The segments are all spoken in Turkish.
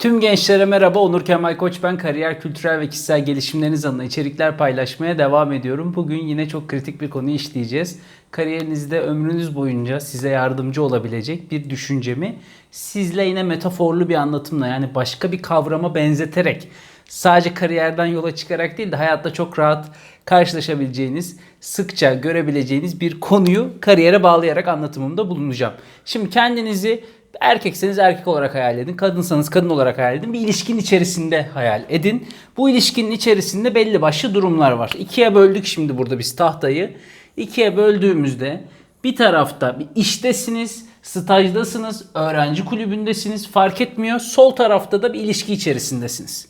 Tüm gençlere merhaba. Onur Kemal Koç ben. Kariyer, kültürel ve kişisel gelişimleriniz adına içerikler paylaşmaya devam ediyorum. Bugün yine çok kritik bir konuyu işleyeceğiz. Kariyerinizde ömrünüz boyunca size yardımcı olabilecek bir düşüncemi sizle yine metaforlu bir anlatımla yani başka bir kavrama benzeterek sadece kariyerden yola çıkarak değil de hayatta çok rahat karşılaşabileceğiniz, sıkça görebileceğiniz bir konuyu kariyere bağlayarak anlatımımda bulunacağım. Şimdi kendinizi Erkekseniz erkek olarak hayal edin. Kadınsanız kadın olarak hayal edin. Bir ilişkinin içerisinde hayal edin. Bu ilişkinin içerisinde belli başlı durumlar var. İkiye böldük şimdi burada biz tahtayı. İkiye böldüğümüzde bir tarafta bir iştesiniz, stajdasınız, öğrenci kulübündesiniz fark etmiyor. Sol tarafta da bir ilişki içerisindesiniz.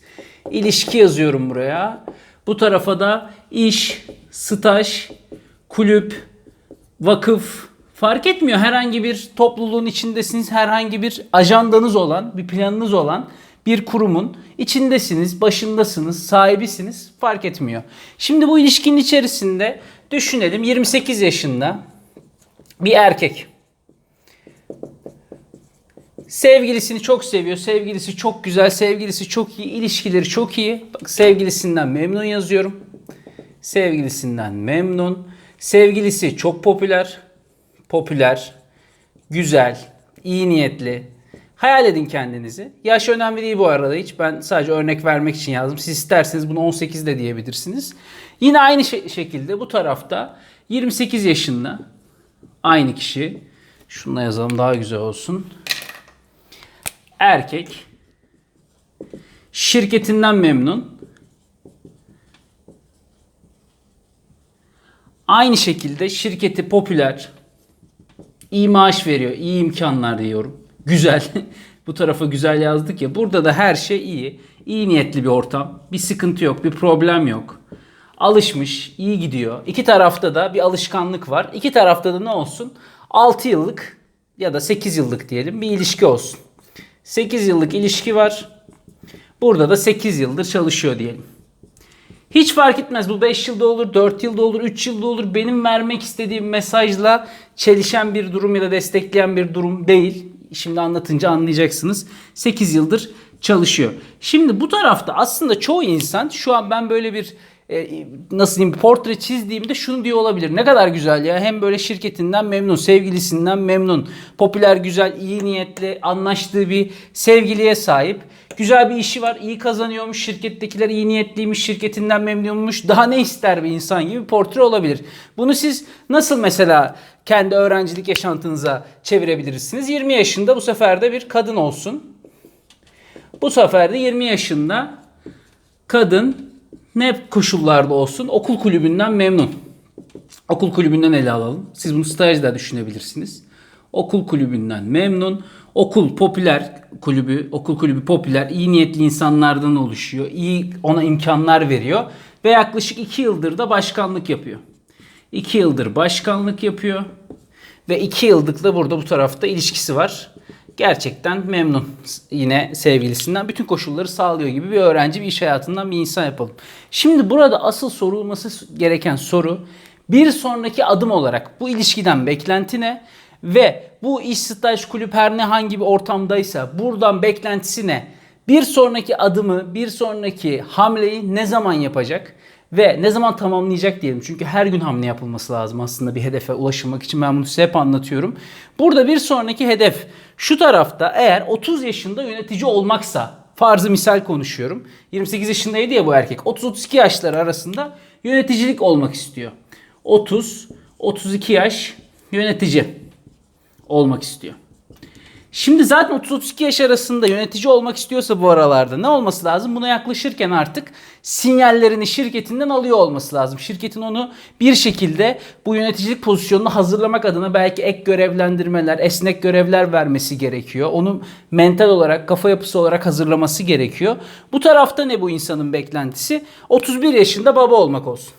İlişki yazıyorum buraya. Bu tarafa da iş, staj, kulüp, vakıf fark etmiyor. Herhangi bir topluluğun içindesiniz. Herhangi bir ajandanız olan, bir planınız olan bir kurumun içindesiniz, başındasınız, sahibisiniz. Fark etmiyor. Şimdi bu ilişkinin içerisinde düşünelim 28 yaşında bir erkek. Sevgilisini çok seviyor. Sevgilisi çok güzel. Sevgilisi çok iyi. ilişkileri çok iyi. Bak sevgilisinden memnun yazıyorum. Sevgilisinden memnun. Sevgilisi çok popüler. Popüler. Güzel. iyi niyetli. Hayal edin kendinizi. Yaş önemli değil bu arada hiç. Ben sadece örnek vermek için yazdım. Siz isterseniz bunu 18 de diyebilirsiniz. Yine aynı şe- şekilde bu tarafta 28 yaşında aynı kişi. Şununla yazalım daha güzel olsun erkek şirketinden memnun. Aynı şekilde şirketi popüler, iyi maaş veriyor, iyi imkanlar diyorum. Güzel. Bu tarafa güzel yazdık ya. Burada da her şey iyi. İyi niyetli bir ortam. Bir sıkıntı yok, bir problem yok. Alışmış, iyi gidiyor. İki tarafta da bir alışkanlık var. İki tarafta da ne olsun? 6 yıllık ya da 8 yıllık diyelim bir ilişki olsun. 8 yıllık ilişki var. Burada da 8 yıldır çalışıyor diyelim. Hiç fark etmez bu 5 yılda olur, 4 yılda olur, 3 yılda olur. Benim vermek istediğim mesajla çelişen bir durum ya da destekleyen bir durum değil. Şimdi anlatınca anlayacaksınız. 8 yıldır çalışıyor. Şimdi bu tarafta aslında çoğu insan şu an ben böyle bir nasıl diyeyim portre çizdiğimde şunu diyor olabilir. Ne kadar güzel ya. Hem böyle şirketinden memnun, sevgilisinden memnun, popüler, güzel, iyi niyetli, anlaştığı bir sevgiliye sahip. Güzel bir işi var, iyi kazanıyormuş, şirkettekiler iyi niyetliymiş, şirketinden memnunmuş. Daha ne ister bir insan gibi portre olabilir. Bunu siz nasıl mesela kendi öğrencilik yaşantınıza çevirebilirsiniz? 20 yaşında bu sefer de bir kadın olsun. Bu sefer de 20 yaşında kadın ne koşullarda olsun okul kulübünden memnun. Okul kulübünden ele alalım. Siz bunu stajda düşünebilirsiniz. Okul kulübünden memnun. Okul popüler kulübü, okul kulübü popüler, iyi niyetli insanlardan oluşuyor. İyi ona imkanlar veriyor. Ve yaklaşık 2 yıldır da başkanlık yapıyor. 2 yıldır başkanlık yapıyor. Ve 2 yıllık da burada bu tarafta ilişkisi var. Gerçekten memnun yine sevgilisinden. Bütün koşulları sağlıyor gibi bir öğrenci bir iş hayatından bir insan yapalım. Şimdi burada asıl sorulması gereken soru bir sonraki adım olarak bu ilişkiden beklenti ne? Ve bu iş staj kulüp her ne hangi bir ortamdaysa buradan beklentisi ne? Bir sonraki adımı, bir sonraki hamleyi ne zaman yapacak? Ve ne zaman tamamlayacak diyelim. Çünkü her gün hamle yapılması lazım aslında bir hedefe ulaşmak için. Ben bunu size hep anlatıyorum. Burada bir sonraki hedef şu tarafta eğer 30 yaşında yönetici olmaksa farzı misal konuşuyorum. 28 yaşındaydı ya bu erkek. 30-32 yaşları arasında yöneticilik olmak istiyor. 30-32 yaş yönetici olmak istiyor. Şimdi zaten 30-32 yaş arasında yönetici olmak istiyorsa bu aralarda ne olması lazım? Buna yaklaşırken artık sinyallerini şirketinden alıyor olması lazım. Şirketin onu bir şekilde bu yöneticilik pozisyonunu hazırlamak adına belki ek görevlendirmeler, esnek görevler vermesi gerekiyor. Onu mental olarak, kafa yapısı olarak hazırlaması gerekiyor. Bu tarafta ne bu insanın beklentisi? 31 yaşında baba olmak olsun.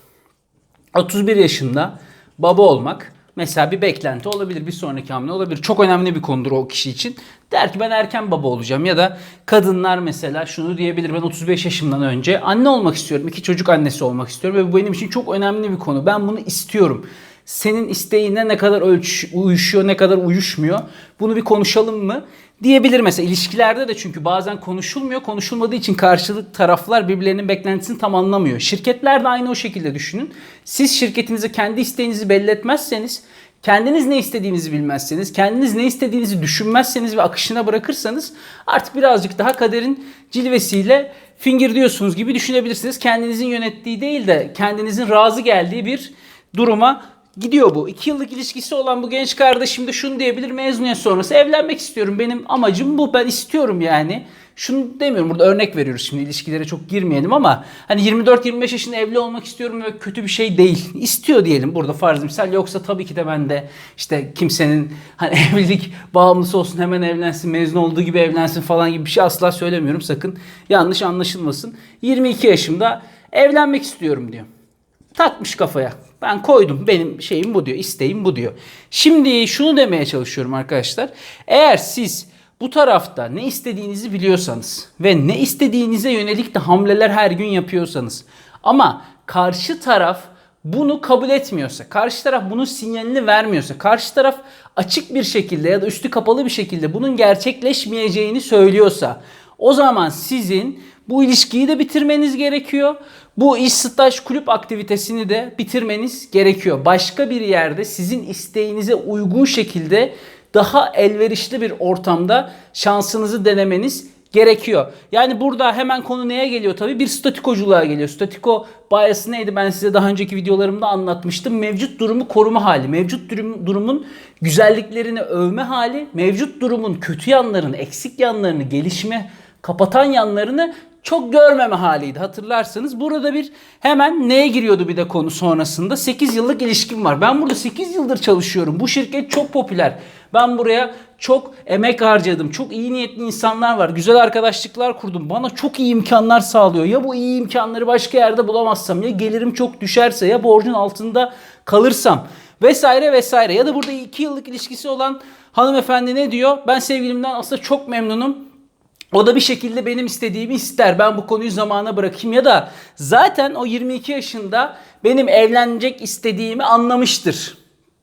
31 yaşında baba olmak mesela bir beklenti olabilir. Bir sonraki hamle olabilir. Çok önemli bir konudur o kişi için. Der ki ben erken baba olacağım ya da kadınlar mesela şunu diyebilir. Ben 35 yaşımdan önce anne olmak istiyorum. iki çocuk annesi olmak istiyorum ve bu benim için çok önemli bir konu. Ben bunu istiyorum. Senin isteğine ne kadar ölç uyuşuyor, ne kadar uyuşmuyor. Bunu bir konuşalım mı? Diyebilir mesela ilişkilerde de çünkü bazen konuşulmuyor. Konuşulmadığı için karşılık taraflar birbirlerinin beklentisini tam anlamıyor. Şirketler de aynı o şekilde düşünün. Siz şirketinize kendi isteğinizi belli etmezseniz Kendiniz ne istediğinizi bilmezseniz, kendiniz ne istediğinizi düşünmezseniz ve akışına bırakırsanız artık birazcık daha kaderin cilvesiyle fingir diyorsunuz gibi düşünebilirsiniz. Kendinizin yönettiği değil de kendinizin razı geldiği bir duruma gidiyor bu. İki yıllık ilişkisi olan bu genç kardeşim de şunu diyebilir mezuniyet sonrası evlenmek istiyorum. Benim amacım bu. Ben istiyorum yani. Şunu demiyorum burada örnek veriyoruz şimdi ilişkilere çok girmeyelim ama hani 24-25 yaşında evli olmak istiyorum ve kötü bir şey değil. İstiyor diyelim burada farz misal yoksa tabii ki de ben de işte kimsenin hani evlilik bağımlısı olsun hemen evlensin mezun olduğu gibi evlensin falan gibi bir şey asla söylemiyorum sakın yanlış anlaşılmasın. 22 yaşımda evlenmek istiyorum diyor takmış kafaya. Ben koydum. Benim şeyim bu diyor. isteğim bu diyor. Şimdi şunu demeye çalışıyorum arkadaşlar. Eğer siz bu tarafta ne istediğinizi biliyorsanız ve ne istediğinize yönelik de hamleler her gün yapıyorsanız ama karşı taraf bunu kabul etmiyorsa, karşı taraf bunun sinyalini vermiyorsa, karşı taraf açık bir şekilde ya da üstü kapalı bir şekilde bunun gerçekleşmeyeceğini söylüyorsa o zaman sizin bu ilişkiyi de bitirmeniz gerekiyor. Bu iş staj kulüp aktivitesini de bitirmeniz gerekiyor. Başka bir yerde sizin isteğinize uygun şekilde daha elverişli bir ortamda şansınızı denemeniz gerekiyor. Yani burada hemen konu neye geliyor tabii? Bir statikoculuğa geliyor. Statiko bias'ı neydi? Ben size daha önceki videolarımda anlatmıştım. Mevcut durumu koruma hali. Mevcut durum, durumun güzelliklerini övme hali. Mevcut durumun kötü yanlarını, eksik yanlarını, gelişme kapatan yanlarını çok görmeme haliydi hatırlarsanız. Burada bir hemen neye giriyordu bir de konu sonrasında? 8 yıllık ilişkim var. Ben burada 8 yıldır çalışıyorum. Bu şirket çok popüler. Ben buraya çok emek harcadım. Çok iyi niyetli insanlar var. Güzel arkadaşlıklar kurdum. Bana çok iyi imkanlar sağlıyor. Ya bu iyi imkanları başka yerde bulamazsam ya gelirim çok düşerse ya borcun altında kalırsam vesaire vesaire. Ya da burada 2 yıllık ilişkisi olan hanımefendi ne diyor? Ben sevgilimden aslında çok memnunum. O da bir şekilde benim istediğimi ister. Ben bu konuyu zamana bırakayım ya da zaten o 22 yaşında benim evlenecek istediğimi anlamıştır.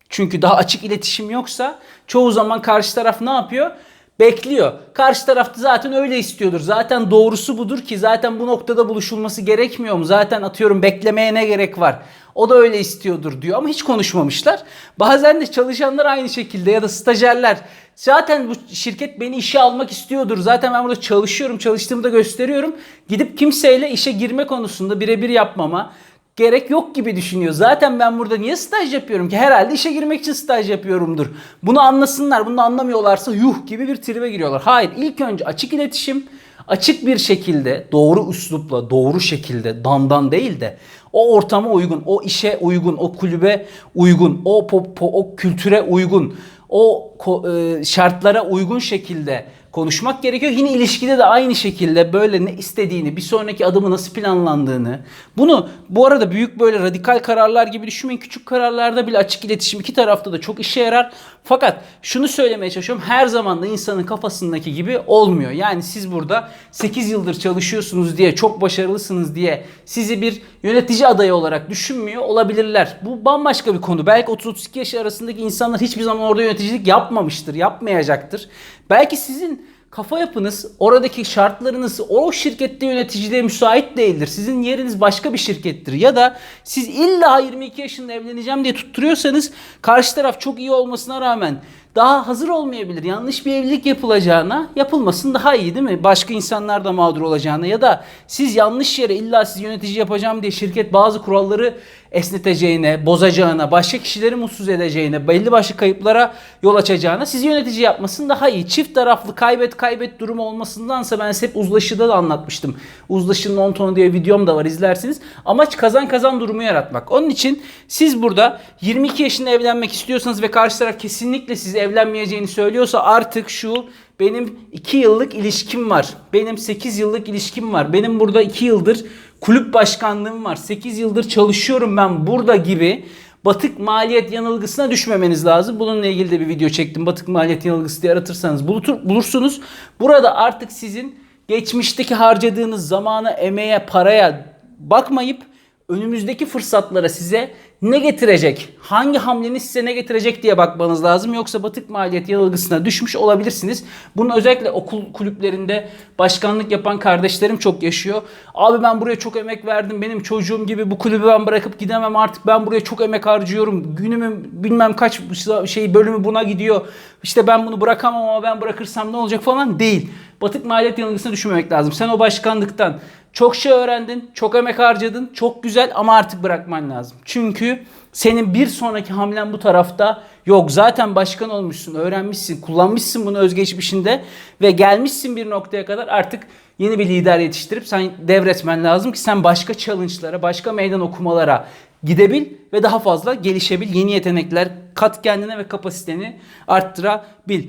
Çünkü daha açık iletişim yoksa çoğu zaman karşı taraf ne yapıyor? Bekliyor. Karşı tarafta zaten öyle istiyordur. Zaten doğrusu budur ki zaten bu noktada buluşulması gerekmiyor mu? Zaten atıyorum beklemeye ne gerek var? O da öyle istiyordur diyor ama hiç konuşmamışlar. Bazen de çalışanlar aynı şekilde ya da stajyerler zaten bu şirket beni işe almak istiyordur. Zaten ben burada çalışıyorum, çalıştığımı da gösteriyorum. Gidip kimseyle işe girme konusunda birebir yapmama gerek yok gibi düşünüyor. Zaten ben burada niye staj yapıyorum ki? Herhalde işe girmek için staj yapıyorumdur. Bunu anlasınlar. Bunu anlamıyorlarsa yuh gibi bir tribe giriyorlar. Hayır. ilk önce açık iletişim, açık bir şekilde, doğru üslupla, doğru şekilde, dandan değil de o ortama uygun, o işe uygun, o kulübe uygun, o po, po, o kültüre uygun, o e, şartlara uygun şekilde konuşmak gerekiyor. Yine ilişkide de aynı şekilde böyle ne istediğini, bir sonraki adımı nasıl planlandığını. Bunu bu arada büyük böyle radikal kararlar gibi düşünmeyin. Küçük kararlarda bile açık iletişim iki tarafta da çok işe yarar. Fakat şunu söylemeye çalışıyorum. Her zaman da insanın kafasındaki gibi olmuyor. Yani siz burada 8 yıldır çalışıyorsunuz diye, çok başarılısınız diye sizi bir yönetici adayı olarak düşünmüyor olabilirler. Bu bambaşka bir konu. Belki 30-32 yaş arasındaki insanlar hiçbir zaman orada yöneticilik yapmamıştır, yapmayacaktır. Belki sizin kafa yapınız, oradaki şartlarınız o şirkette yöneticiliğe müsait değildir. Sizin yeriniz başka bir şirkettir. Ya da siz illa 22 yaşında evleneceğim diye tutturuyorsanız karşı taraf çok iyi olmasına rağmen daha hazır olmayabilir. Yanlış bir evlilik yapılacağına yapılmasın daha iyi değil mi? Başka insanlar da mağdur olacağına ya da siz yanlış yere illa siz yönetici yapacağım diye şirket bazı kuralları esneteceğine, bozacağına, başka kişileri mutsuz edeceğine, belli başlı kayıplara yol açacağına sizi yönetici yapmasın daha iyi. Çift taraflı kaybet kaybet durumu olmasındansa ben size hep uzlaşıda da anlatmıştım. Uzlaşının 10 tonu diye videom da var izlersiniz. Amaç kazan kazan durumu yaratmak. Onun için siz burada 22 yaşında evlenmek istiyorsanız ve karşı taraf kesinlikle siz evlenmeyeceğini söylüyorsa artık şu benim 2 yıllık ilişkim var. Benim 8 yıllık ilişkim var. Benim burada 2 yıldır kulüp başkanlığım var. 8 yıldır çalışıyorum ben burada gibi batık maliyet yanılgısına düşmemeniz lazım. Bununla ilgili de bir video çektim. Batık maliyet yanılgısı diye aratırsanız bulursunuz. Burada artık sizin geçmişteki harcadığınız zamana, emeğe, paraya bakmayıp önümüzdeki fırsatlara size ne getirecek? Hangi hamleniz size ne getirecek diye bakmanız lazım. Yoksa batık maliyet yanılgısına düşmüş olabilirsiniz. Bunu özellikle okul kulüplerinde başkanlık yapan kardeşlerim çok yaşıyor. Abi ben buraya çok emek verdim. Benim çocuğum gibi bu kulübü ben bırakıp gidemem artık. Ben buraya çok emek harcıyorum. Günümün bilmem kaç şey bölümü buna gidiyor. İşte ben bunu bırakamam ama ben bırakırsam ne olacak falan değil. Batık maliyet yanılgısına düşmemek lazım. Sen o başkanlıktan çok şey öğrendin, çok emek harcadın, çok güzel ama artık bırakman lazım. Çünkü senin bir sonraki hamlen bu tarafta yok. Zaten başkan olmuşsun, öğrenmişsin, kullanmışsın bunu özgeçmişinde ve gelmişsin bir noktaya kadar artık yeni bir lider yetiştirip sen devretmen lazım ki sen başka challenge'lara, başka meydan okumalara gidebil ve daha fazla gelişebil. Yeni yetenekler kat kendine ve kapasiteni arttırabil.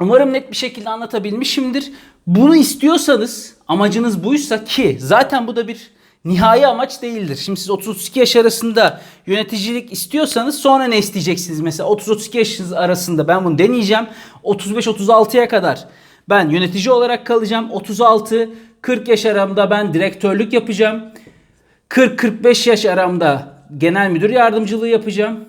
Umarım net bir şekilde anlatabilmişimdir. Bunu istiyorsanız amacınız buysa ki zaten bu da bir nihai amaç değildir. Şimdi siz 30-32 yaş arasında yöneticilik istiyorsanız sonra ne isteyeceksiniz? Mesela 30-32 yaş arasında ben bunu deneyeceğim. 35-36'ya kadar ben yönetici olarak kalacağım. 36 40 yaş aramda ben direktörlük yapacağım. 40-45 yaş aramda genel müdür yardımcılığı yapacağım.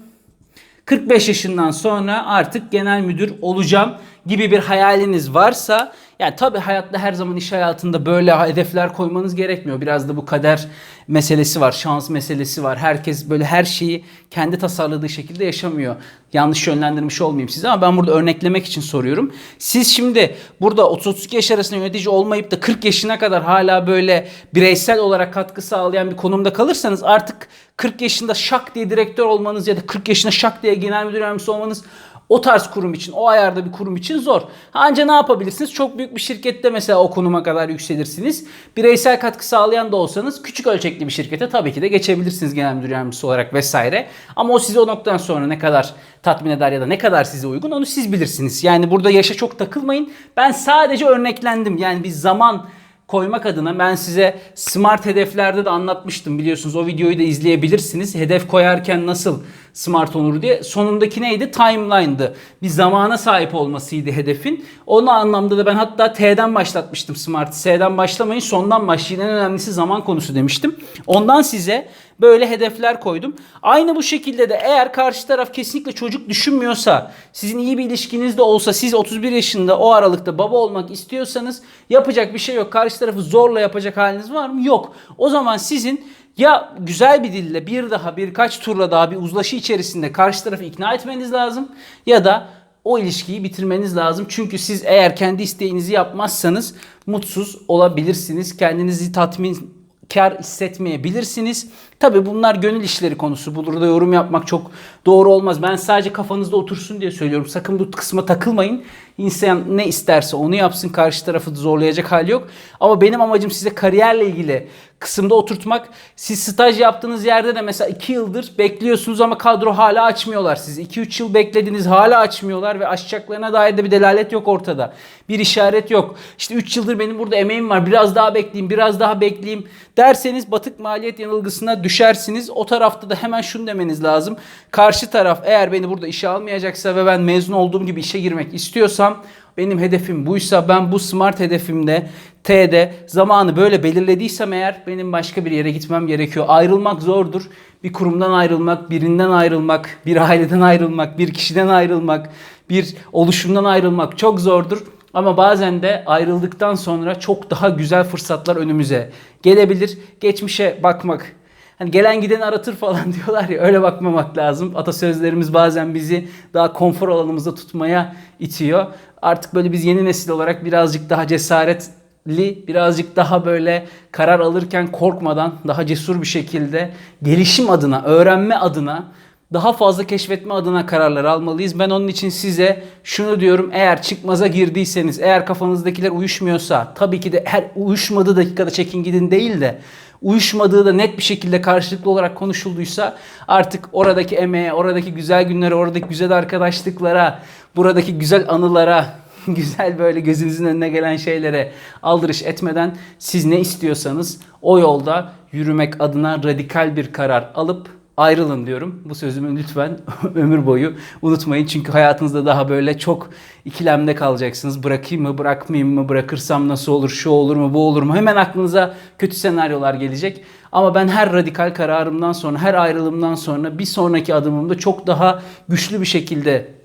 45 yaşından sonra artık genel müdür olacağım gibi bir hayaliniz varsa yani tabii hayatta her zaman iş hayatında böyle hedefler koymanız gerekmiyor. Biraz da bu kader meselesi var, şans meselesi var. Herkes böyle her şeyi kendi tasarladığı şekilde yaşamıyor. Yanlış yönlendirmiş olmayayım size ama ben burada örneklemek için soruyorum. Siz şimdi burada 30-32 yaş arasında yönetici olmayıp da 40 yaşına kadar hala böyle bireysel olarak katkı sağlayan bir konumda kalırsanız artık 40 yaşında şak diye direktör olmanız ya da 40 yaşında şak diye genel müdür yardımcısı olmanız o tarz kurum için, o ayarda bir kurum için zor. Anca ne yapabilirsiniz? Çok büyük bir şirkette mesela o konuma kadar yükselirsiniz. Bireysel katkı sağlayan da olsanız küçük ölçekli bir şirkete tabii ki de geçebilirsiniz genel müdür yardımcısı olarak vesaire. Ama o sizi o noktadan sonra ne kadar tatmin eder ya da ne kadar size uygun onu siz bilirsiniz. Yani burada yaşa çok takılmayın. Ben sadece örneklendim. Yani bir zaman koymak adına ben size smart hedeflerde de anlatmıştım biliyorsunuz. O videoyu da izleyebilirsiniz. Hedef koyarken nasıl smart olur diye. Sonundaki neydi? Timeline'dı. Bir zamana sahip olmasıydı hedefin. Onun anlamda da ben hatta T'den başlatmıştım smart. S'den başlamayın sondan başlayın. En önemlisi zaman konusu demiştim. Ondan size böyle hedefler koydum. Aynı bu şekilde de eğer karşı taraf kesinlikle çocuk düşünmüyorsa, sizin iyi bir ilişkiniz de olsa, siz 31 yaşında o aralıkta baba olmak istiyorsanız yapacak bir şey yok. Karşı tarafı zorla yapacak haliniz var mı? Yok. O zaman sizin ya güzel bir dille bir daha birkaç turla daha bir uzlaşı içerisinde karşı tarafı ikna etmeniz lazım ya da o ilişkiyi bitirmeniz lazım. Çünkü siz eğer kendi isteğinizi yapmazsanız mutsuz olabilirsiniz. Kendinizi tatmin kar hissetmeyebilirsiniz. Tabi bunlar gönül işleri konusu. Burada yorum yapmak çok doğru olmaz. Ben sadece kafanızda otursun diye söylüyorum. Sakın bu kısma takılmayın. İnsan ne isterse onu yapsın. Karşı tarafı zorlayacak hali yok. Ama benim amacım size kariyerle ilgili kısımda oturtmak. Siz staj yaptığınız yerde de mesela 2 yıldır bekliyorsunuz ama kadro hala açmıyorlar sizi. 2-3 yıl beklediniz hala açmıyorlar ve açacaklarına dair de bir delalet yok ortada. Bir işaret yok. İşte 3 yıldır benim burada emeğim var. Biraz daha bekleyeyim, biraz daha bekleyeyim derseniz batık maliyet yanılgısına düşersiniz. O tarafta da hemen şunu demeniz lazım. Karşı taraf eğer beni burada işe almayacaksa ve ben mezun olduğum gibi işe girmek istiyorsam benim hedefim buysa ben bu smart hedefimde T'de zamanı böyle belirlediysem eğer benim başka bir yere gitmem gerekiyor. Ayrılmak zordur. Bir kurumdan ayrılmak, birinden ayrılmak, bir aileden ayrılmak, bir kişiden ayrılmak, bir oluşumdan ayrılmak çok zordur. Ama bazen de ayrıldıktan sonra çok daha güzel fırsatlar önümüze gelebilir. Geçmişe bakmak Hani gelen giden aratır falan diyorlar ya öyle bakmamak lazım. Atasözlerimiz bazen bizi daha konfor alanımızda tutmaya itiyor. Artık böyle biz yeni nesil olarak birazcık daha cesaretli, birazcık daha böyle karar alırken korkmadan daha cesur bir şekilde gelişim adına, öğrenme adına daha fazla keşfetme adına kararlar almalıyız. Ben onun için size şunu diyorum. Eğer çıkmaza girdiyseniz, eğer kafanızdakiler uyuşmuyorsa, tabii ki de her uyuşmadığı dakikada çekin gidin değil de uyuşmadığı da net bir şekilde karşılıklı olarak konuşulduysa artık oradaki emeğe, oradaki güzel günlere, oradaki güzel arkadaşlıklara, buradaki güzel anılara, güzel böyle gözünüzün önüne gelen şeylere aldırış etmeden siz ne istiyorsanız o yolda yürümek adına radikal bir karar alıp ayrılın diyorum. Bu sözümü lütfen ömür boyu unutmayın. Çünkü hayatınızda daha böyle çok ikilemde kalacaksınız. Bırakayım mı, bırakmayayım mı, bırakırsam nasıl olur, şu olur mu, bu olur mu? Hemen aklınıza kötü senaryolar gelecek. Ama ben her radikal kararımdan sonra, her ayrılımdan sonra bir sonraki adımımda çok daha güçlü bir şekilde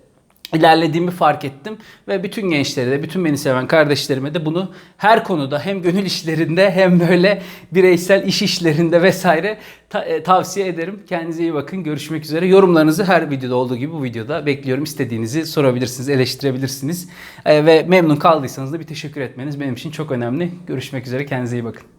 ilerlediğimi fark ettim ve bütün gençlere de bütün beni seven kardeşlerime de bunu her konuda hem gönül işlerinde hem böyle bireysel iş işlerinde vesaire ta- e, tavsiye ederim. Kendinize iyi bakın. Görüşmek üzere. Yorumlarınızı her videoda olduğu gibi bu videoda bekliyorum. İstediğinizi sorabilirsiniz, eleştirebilirsiniz. E, ve memnun kaldıysanız da bir teşekkür etmeniz benim için çok önemli. Görüşmek üzere. Kendinize iyi bakın.